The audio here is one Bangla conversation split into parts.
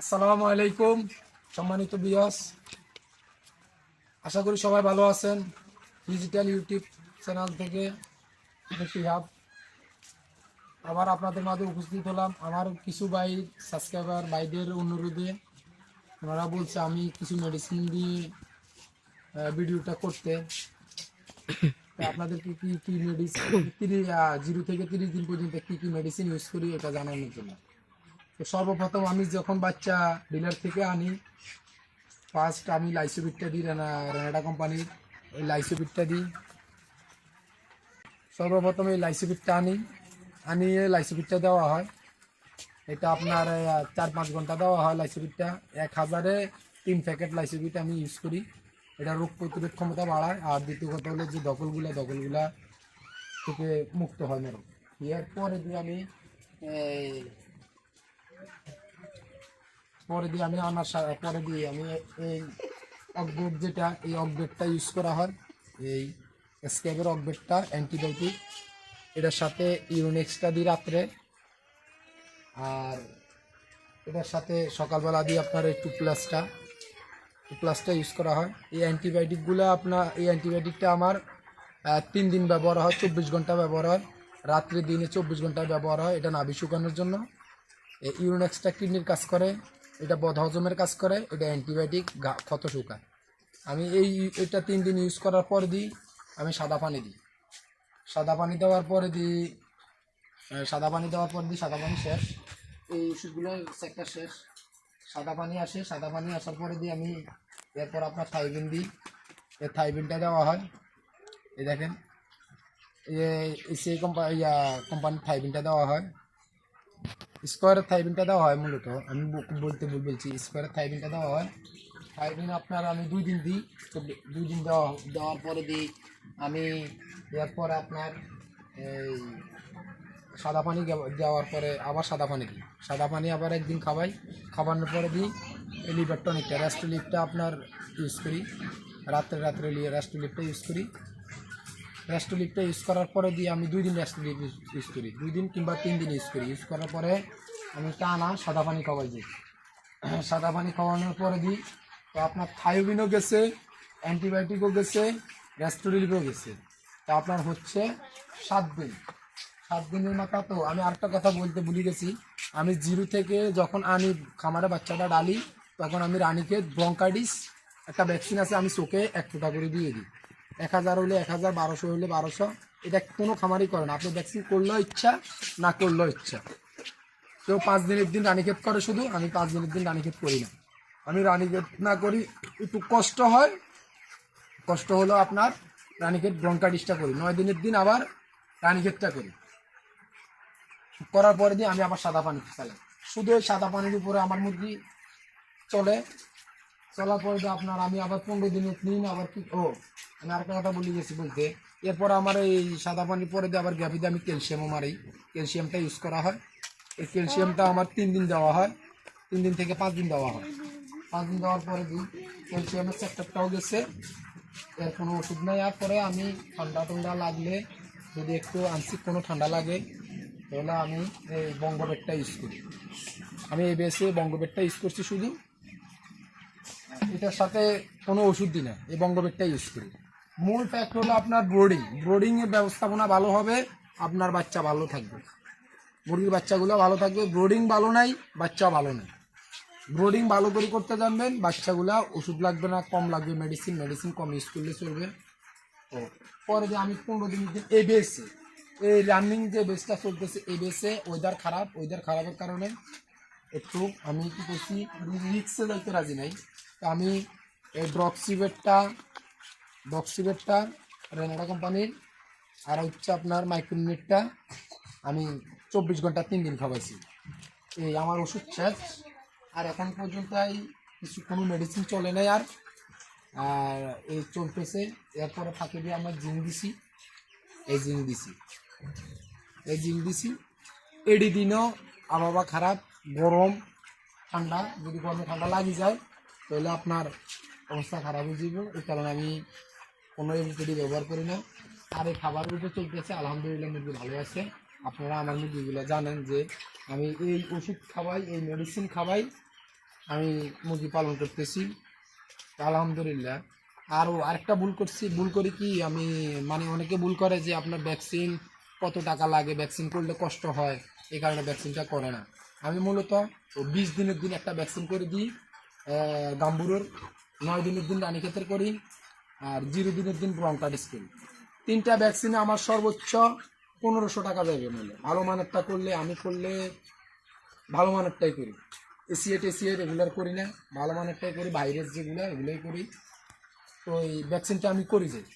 আসসালামু আলাইকুম, সম্মানিত বিয়স আশা করি সবাই ভালো আছেন। ডিজিটাল ইউটিউব চ্যানেল থেকে শিহাব আবার আপনাদের মাঝে উপস্থিত হলাম আমার কিছু ভাই সাবস্ক্রাইবার ভাইদের অনুরোধে। ওনারা বলছে, আমি কিছু মেডিসিন দিয়ে ভিডিওটা করতে। তা আপনাদেরকে কি কি মেডিসিন জিরো থেকে তিরিশ দিন পর্যন্ত কি কি মেডিসিন ইউজ করি, এটা জানানোর জন্য। তো সর্বপ্রথম আমি যখন বাচ্চা ডিলার থেকে আনি ফার্স্ট আমি লাইসোবিটটা দিই রেনা, রেনাডা কোম্পানির ওই লাইসোবিটটা দিই সর্বপ্রথম এই লাইসোবিটটা আনি। আনিয়ে লাইসোবিটটা দেওয়া হয়। এটা আপনার চার পাঁচ ঘণ্টা দেওয়া হয় লাইসোবিটটা এক হাজারে তিন প্যাকেট লাইসোবিট আমি ইউজ করি। এটা রোগ প্রতিরোধ ক্ষমতা বাড়ায়। আর দ্বিতীয় কথা হলো যে দখলগুলা দখলগুলা থেকে মুক্ত হয় মেরো এরপরে দিয়ে আমি পরে দিয়ে আমি আনার পরে দিয়ে আমি এই অকবেট যেটা, এই অকবেটটা ইউজ করা হয়, এই স্ক্যাবের অকবেটটা অ্যান্টিবায়োটিক এটার সাথে ইউনেক্সটা দিই রাত্রে। আর এটার সাথে সকালবেলা দিয়ে আপনার এই টু। প্লাসটা ইউজ করা হয়। এই অ্যান্টিবায়োটিকগুলো আপনার, এই অ্যান্টিবায়োটিকটা আমার তিন দিন ব্যবহার হয়, চব্বিশ ঘণ্টা ব্যবহার হয়। রাত্রে দিনে চব্বিশ ঘণ্টা ব্যবহার হয়, এটা নাভি শুকানোর জন্য। এই ইউনেক্সটা কিডনির কাজ করে। এটা বদ হজমের কাজ করে, এটা অ্যান্টিবায়োটিক ক্ষত শুকায়। আমি এই এটা তিন দিন ইউজ করার পর দিই, আমি সাদা পানি দিই। সাদা পানি দেওয়ার পরে দিই সাদা পানি দেওয়ার পর দিই, সাদা পানি শেষ। এই ওষুধগুলো সেক্টর শেষ। সাদা পানি আসে, সাদা পানি আসার পরে দিই আমি, এরপর আপনার থাইবিন দিই। এর থাইবিনটা দেওয়া হয়। এই দেখেন, এই- সেই কোম্পানি কোম্পানির থাইবিনটা দেওয়া হয়। স্কোয়ারের থাইবিনটা দেওয়া হয় মূলত। আমি বলতে ভুল বলছি স্কোয়ারের থাইবিনটা দেওয়া হয়। থাইবিন আপনার আমি দুই দিন দিই দুই দিন দেওয়া দেওয়ার পরে দিই। আমি এরপর আপনার এই সাদা পানি দেওয়ার পরে আবার সাদা পানি দিই। সাদা পানি আবার একদিন খাওয়াই, খাওয়ানোর পরে দিই লিভার টনিকটা রেস্টোলিপটা আপনার ইউজ করি। রাত্রে রাত্রে রেস্ট রেস্টোলিপটা ইউজ করি। রেস্টোলিপটা ইউজ করার পরে দিয়ে আমি দুই দিন রেস্টোলিপ ইউজ করি। দুই দিন কিংবা তিন দিন ইউজ করি। ইউজ করার পরে আমি টানা সাদা পানি খাওয়াই দিই। সাদা পানি খাওয়ানোর পরে দিই, তো আপনার থায়োবিনও গেছে, অ্যান্টিবায়োটিকও গেছে রেস্টোলিপও গেছে। তা আপনার হচ্ছে সাত দিন। সাত দিনের মাথা তো আমি আরেকটা কথা বলতে ভুলে গেছি। আমি জিরো থেকে যখন আনি খামারে বাচ্চাটা ডালি, তখন আমি রানীকে ব্রঙ্কাইটিস একটা ভ্যাকসিন আছে, আমি চোখে এক ফোঁটা করে দিয়ে দিই। এক হাজার হলে এক হাজার বারোশো হলে বারোশো। এটা কোনো খামারই করে না। আপনি ভ্যাকসিন করলেও ইচ্ছা, না করলেও ইচ্ছা। কেউ পাঁচ দিনের দিন রানীক্ষেত করে শুধু, আমি পাঁচ দিনের দিন রানীক্ষেত করি না। আমি রানীক্ষেত না করি, একটু কষ্ট হয়। কষ্ট হলো আপনার রানীক্ষেত ব্রঙ্কাইটিসটা করি। নয় দিনের দিন আবার রানীক্ষেতটা করি। করার পরে দিয়ে আমি আবার সাদা পানি চালাই শুধু সাদা পানির উপরে আমার মুরগি চলে। চলার পরে দিয়ে আপনার আমি আবার পনেরো দিন আবার কি? ও, আমি আরেকটা কথা বলে গেছি বলতে, এরপর আমার এই সাদা পানির পরে দিয়ে আবার গ্যাপিতে আমি ক্যালসিয়ামও মারি। ক্যালসিয়ামটা ইউজ করা হয়। এই ক্যালসিয়ামটা আমার তিন দিন দেওয়া হয়। তিন দিন থেকে পাঁচ দিন দেওয়া হয়। পাঁচ দিন দেওয়ার পরে দিই। ক্যালসিয়ামের সেক্টরটাও গেছে। এর কোনো ওষুধ নেই। আর পরে আমি ঠান্ডা টান্ডা লাগলে যদি একটু আংশিক কোনো ঠান্ডা লাগে, তাহলে আমি এই বঙ্গবেটটা ইউজ করি। আমি এই বেসে বঙ্গবেটটা ইউজ করছি শুধু। এটার সাথে কোনো ওষুধ দিই না, এই বঙ্গবেটটা ইউজ করি। মূল ফ্যাক্ট হলো আপনার ব্রোডিং ব্রোডিংয়ের ব্যবস্থাপনা ভালো হবে, আপনার বাচ্চা ভালো থাকবে। মুরগির বাচ্চাগুলো ভালো থাকবে ব্রোডিং ভালো নাই বাচ্চা ভালো নেই। ব্রোডিং ভালো করে করতে জানবেন, বাচ্চাগুলা ওষুধ লাগবে না, কম লাগবে মেডিসিন মেডিসিন কম ইউজ করলে চলবে। ও পরে যে আমি পনেরো দিন দিন এই বেসে এই রানিং যে বেসটা চলতেছে, এই বেসে ওয়েদার খারাপ ওয়েদার খারাপের কারণে একটু আমি কি করছি রিক্সে যাইতে রাজি নাই। আমি এই ড্রপসিবেটটা ড্রপসিবেটটা রেনাডা কোম্পানির আর হচ্ছে আপনার মাইক্রোমিনিটটা আমি চব্বিশ ঘণ্টা তিন দিন খাওয়াইছি। এই আমার ওষুধ শেষ, আর এখন পর্যন্ত এই কিছু কোনো মেডিসিন চলে নাই আর। আর এই চলতেছে, এরপরে ফাঁকে দিয়ে আমরা জিং দিছি, এই জিং দিছি। এই জিং দিছি এডি দিনও আবহাওয়া খারাপ, গরম, ঠান্ডা, যদি গরমে ঠান্ডা লাগি যায় তাহলে আপনার অবস্থা খারাপ হয়ে যাবে। এই কারণে আমি কোনো এলপিডি ব্যবহার করি না। আর এই খাবার উপরে চলতেছে, আলহামদুলিল্লাহ, মুরগি ভালো আছে। আপনারা আমার মুরগিগুলো জানেন যে আমি এই ওষুধ খাওয়াই, এই মেডিসিন খাওয়াই, আমি মুরগি পালন করতেছি। আলহামদুলিল্লাহ। আরও আরেকটা ভুল করছি, ভুল করি কি? আমি মানে অনেকে ভুল করে যে আপনার ভ্যাকসিন কত টাকা লাগে ভ্যাকসিন করলে কষ্ট হয়। এই কারণে ভ্যাকসিনটা করে না। আমি মূলত বিশ দিনের দিন একটা ভ্যাকসিন করে দিই। গাম্বুরোর নয় দিনের দিন রানীক্ষেতের করি আর জিরো দিনের দিন ব্রঙ্কাডিস করি তিনটা ভ্যাকসিনে আমার সর্বোচ্চ পনেরোশো টাকা যাবে মূল্য। ভালো মানেরটা করলে, আমি করলে ভালো মানেরটাই করি। এসিএ টেসিএ রেগুলার করি না, ভালো মানেরটাই করি ভাইরাস যেগুলো, এগুলোই করি। তো এই ভ্যাকসিনটা আমি করি যাই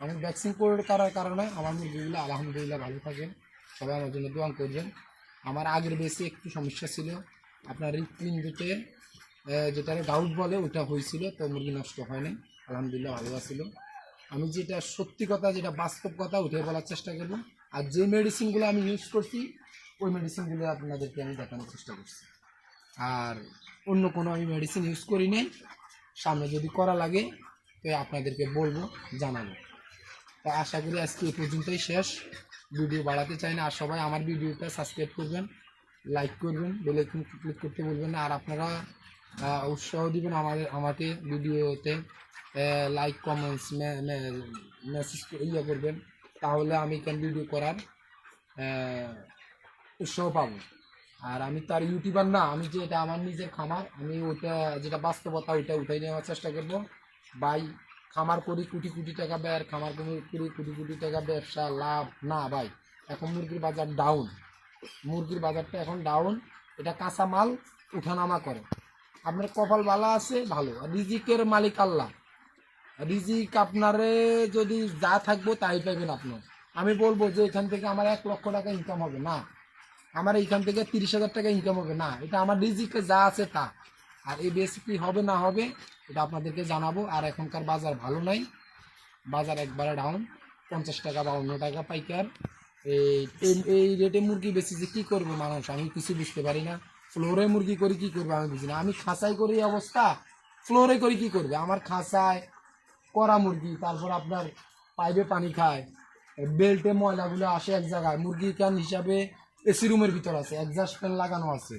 আমি ভ্যাকসিন করার কারণে আমার মুরগিগুলো আলহামদুলিল্লাহ ভালো থাকেন, সবাই আমার জন্য দোয়া করবেন। আমার আগের বেশি একটু সমস্যা ছিল, আপনার হৃৎপিণ্ডতে যেটা গাউট বলে ওটা হয়েছিল, তো মুরগি নষ্ট হয়নি। আলহামদুলিল্লাহ ভালো আছিল। আমি যেটা সত্যি কথা, যেটা বাস্তব কথা উঠে বলার চেষ্টা করব। আর যে মেডিসিনগুলো আমি ইউজ করছি, ওই মেডিসিনগুলো আপনাদেরকে আমি দেখানোর চেষ্টা করছি। আর অন্য কোনো আমি মেডিসিন ইউজ করি নাই। সামনে যদি করা লাগে, তো আপনাদেরকে বলব, জানাব। তো আশা করি আজকে এ পর্যন্তই শেষ। ভিডিও বাড়াতে চাই না। আর সবাই আমার ভিডিওটা সাবস্ক্রাইব করবেন লাইক করবেন বেল আইকন ক্লিক করতে বলবেন না। আর আপনারা উৎসাহ দিবেন আমাদের আমাকে ভিডিওতে লাইক কমেন্টস মেসেজ ইয়ে করবেন। তাহলে আমি কেন ভিডিও করার উৎসাহ পাবো। আর আমি তার ইউটিউবার না, আমি যে এটা আমার নিজের খামার, আমি ওইটা, যেটা বাস্তবতা, ওইটা উঠাই নেওয়ার চেষ্টা করব। ভাই, খামার করি, কোটি কোটি টাকা ব্যয় খামার করি করি, কোটি কোটি টাকা ব্যবসা, লাভ, না, ভাই। এখন মুরগির বাজার ডাউন মুরগির বাজারটা এখন ডাউন এটা কাঁচা মাল উঠানামা করে। আপনার কপাল ভালো আছে, ভালো। রিজিকের মালিক আল্লাহ। রিজিক আপনারে যদি যা থাকব তাই পাইবেন আপনার আমি বলব যে এখান থেকে আমার এক লক্ষ টাকা ইনকাম হবে। না। আমার এইখান থেকে তিরিশ হাজার টাকা ইনকাম হবে। না। এটা আমার রিজিকে যা আছে তা। আর এই কি হবে না হবে, এটা আপনাদেরকে জানাব। আর এখনকার বাজার ভালো নাই। বাজার একবারে ডাউন পঞ্চাশ টাকা, বাউন্ন টাকা পাইকার। এই- এই রেটে মুরগি বেশি যে কী করবে মানুষ? আমি কিছু বুঝতে পারি না। ফ্লোরে মুরগি করি কি করবে আমি বুঝি না। আমি খাঁচাই করি অবস্থা ফ্লোরে করি কি করবে? আমার খাঁচায় করা মুরগি, তারপর আপনার পাইপে পানি খায়। বেল্টে ময়লাগুলো আসে এক জায়গায়। মুরগি কান হিসাবে এসি রুমের ভিতর আছে? একজাস্ট ফ্যান লাগানো আছে।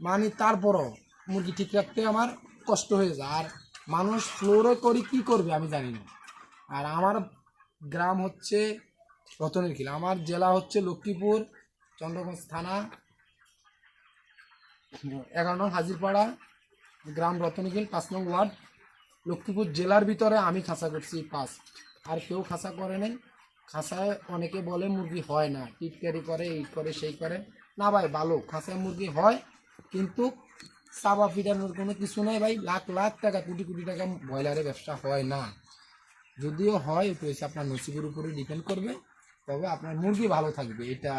মানে তারপরও মুরগি ঠিক রাখতে আমার কষ্ট হয়ে যায়। আর মানুষ ফ্লোরে করি কি করবে আমি জানি না। আর আমার গ্রাম হচ্ছে রতনের খিল। আমার জেলা হচ্ছে লক্ষ্মীপুর, চন্দ্রগঞ্জ থানা এগারো নং হাজিরপাড়া, গ্রাম রতনখিল পাঁচ নং ওয়ার্ড, লক্ষ্মীপুর জেলার ভিতরে আমি খাসা করছি পাঁচ। আর কেউ খাসা করে নাই। খাসায় অনেকে বলে মুরগি হয় না টিটকারি করে এই করে, সেই করে। না ভাই, ভালো খাসায় মুরগি হয়, কিন্তু সাবা ফিটানোর কোনো কিছু নাই ভাই। লাখ লাখ টাকা, কোটি কোটি টাকা ব্রয়লারের ব্যবসা হয় না। যদিও হয় একটু হচ্ছে আপনার নসিবের উপরে ডিপেন্ড করবে, তবে আপনার মুরগি ভালো থাকবে, এটা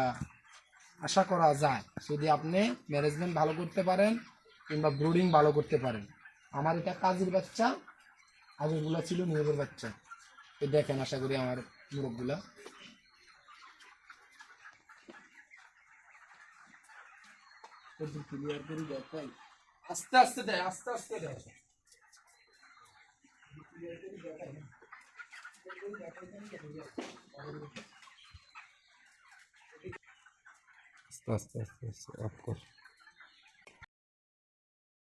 আশা করা যায়। যদি আপনি ম্যানেজমেন্ট ভালো করতে পারেন কিংবা ব্রুডিং ভালো করতে পারেন। আমার এটা কাজের বাচ্চা আগেরগুলা ছিল নিয়োগের বাচ্চা। তো দেখেন, আশা করি আমার মুরগগুলা আস্তে আস্তে দেয় আস্তে আস্তে দেয় আস্তে আস্তে আস্তে আস্তে অফ কর